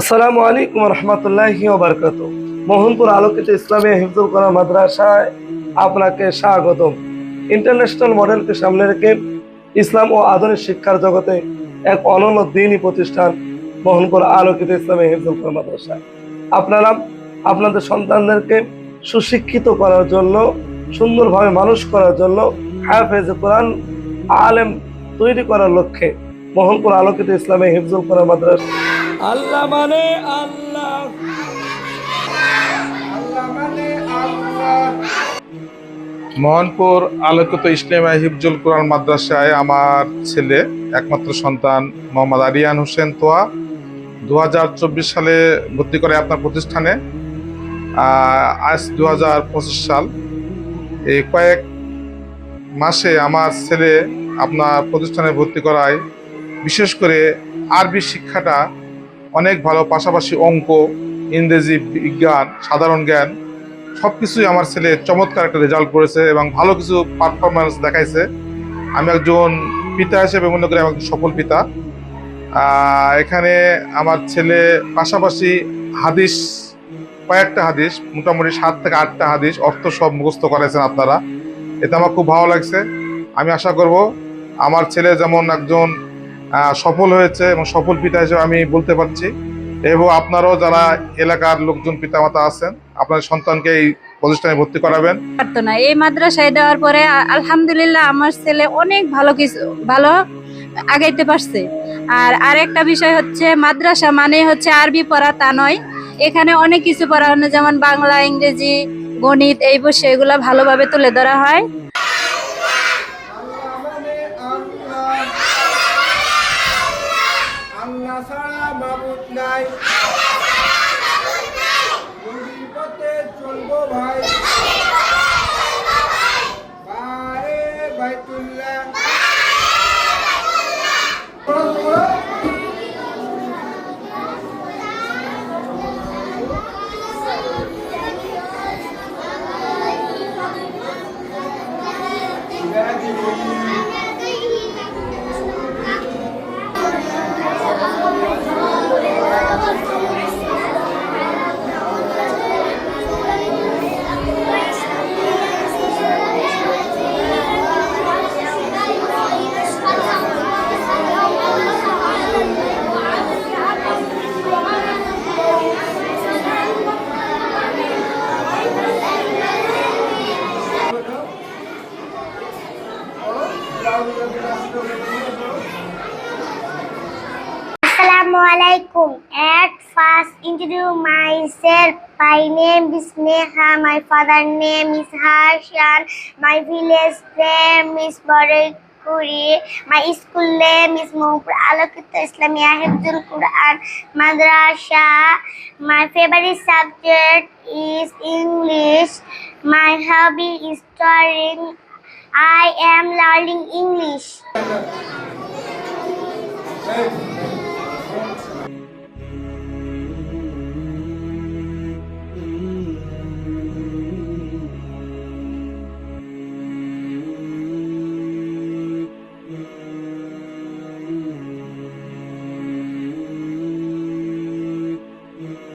আসসালামু আলাইকুম রহমতুল্লাহি ওবরকাত মোহনপুর আলোকিত ইসলামী হিফজুল কোরআন মাদ্রাসায় আপনাকে স্বাগতম। ইন্টারন্যাশনাল মডেলকে সামনে রেখে ইসলাম ও আধুনিক শিক্ষার জগতে এক অনন্য দিনই প্রতিষ্ঠান মোহনপুর আলোকিত ইসলামী হিফজুল কোরআন মাদ্রাসা আপনারা আপনাদের সন্তানদেরকে সুশিক্ষিত করার জন্য, সুন্দরভাবে মানুষ করার জন্য হাফেজ কোরআন আলেম তৈরি করার লক্ষ্যে মোহনপুর আলোকিত ইসলামী হিফজুল কোরআন মাদ্রাসা আল্লাহ মানে আল্লাহ। মোহনপুর আলোকিত ইসলামী হিফজুল কোরআন মাদ্রাসায় আমার ছেলে, একমাত্র সন্তান মোহাম্মদ আরিয়ান হোসেন তোয়া দু হাজার চব্বিশ সালে ভর্তি করে আপনার প্রতিষ্ঠানে। আজ দু হাজার পঁচিশ সাল। এই কয়েক মাসে আমার ছেলে আপনার প্রতিষ্ঠানে ভর্তি করায় বিশেষ করে আরবি শিক্ষাটা অনেক ভালো, পাশাপাশি অঙ্ক, ইংরেজি, বিজ্ঞান, সাধারণ জ্ঞান সব কিছুই আমার ছেলে চমৎকার একটা রেজাল্ট করেছে এবং ভালো কিছু পারফরমেন্স দেখাইছে। আমি একজন পিতা হিসেবে মনে করি একজন সফল পিতা। এখানে আমার ছেলে পাশাপাশি হাদিস, কয়েকটা হাদিস, মোটামুটি সাত থেকে আটটা হাদিস, অর্থ সব মুখস্থ করেছেন আপনারা। এতে আমার খুব ভালো লাগছে। আমি আশা করব, আমার ছেলে যেমন একজন সফল হয়েছে এবং সফল পিতা হিসেবে আমি বলতে পারছি। এবং আপনারাও যারা এলাকার লোকজন পিতামাতা আছেন আপনার সন্তানকে এই প্রতিষ্ঠানে ভর্তি করাবেন। পারতো না। এই মাদ্রাসায় দেওয়ার পরে আলহামদুলিল্লাহ আমার ছেলে অনেক ভালো কিছু, ভালো আগাইতে পারছে। আর আরেকটা বিষয় হচ্ছে, মাদ্রাসা মানে হচ্ছে আরবি পড়া, তা নয়। এখানে অনেক কিছু পড়ানো, যেমন বাংলা, ইংরেজি, গণিত, এই বসে এগুলো ভালোভাবে তুলে ধরা হয়। আল্লাহ ছাড়া মাবুদ নাই। নদীর পথে চলবো ভাই। বারে বাইতুল্লাহ। Assalamu alaikum. At first, introduce myself. My name is Neha. My father name is Harshan. My village name is Barakuri. My school name is Mohpur Alokita Islamia Hifzul Quran Madrasa. My favorite subject is English. My hobby is studying. I am learning English.